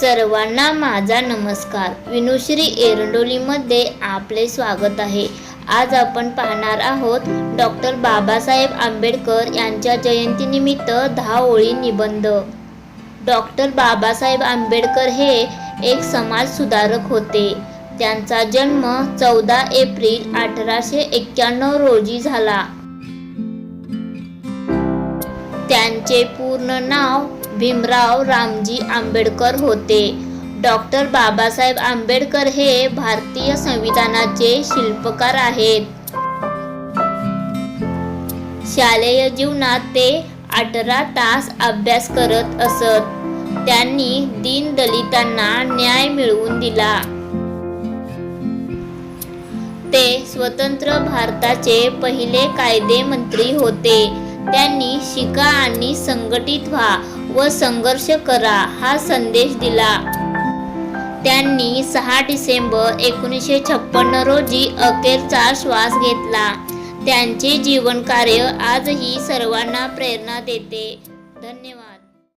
सर्वांना माझा नमस्कार. विनुश्री एरंडोलीमध्ये आपले स्वागत आहे. आज आपण पाहणार आहोत डॉक्टर बाबासाहेब आंबेडकर यांच्या जयंतीनिमित्त दहा ओळी निबंध. डॉक्टर बाबासाहेब आंबेडकर हे एक समाज सुधारक होते. त्यांचा जन्म चौदा एप्रिल अठराशे एक्क्याण्णव रोजी झाला. त्यांचे पूर्ण नाव भीमराव रामजी आंबेडकर होते. डॉक्टर बाबासाहेब आंबेडकर हे भारतीय संविधानाचे शिल्पकार आहेत. शालेय जीवनात ते अठरा तास अभ्यास करत असत. त्यांनी दीनदलितांना न्याय मिळवून दिला. ते स्वतंत्र भारताचे पहिले कायदे मंत्री होते. त्यांनी शिका आणि संघटित व्हा व संघर्ष करा हा संदेश दिला. त्यांनी सहा डिसेंबर एकोणीसशे छप्पन्न रोजी अखेरचा श्वास घेतला. त्यांचे जीवनकार्य आजही सर्वांना प्रेरणा देते. धन्यवाद.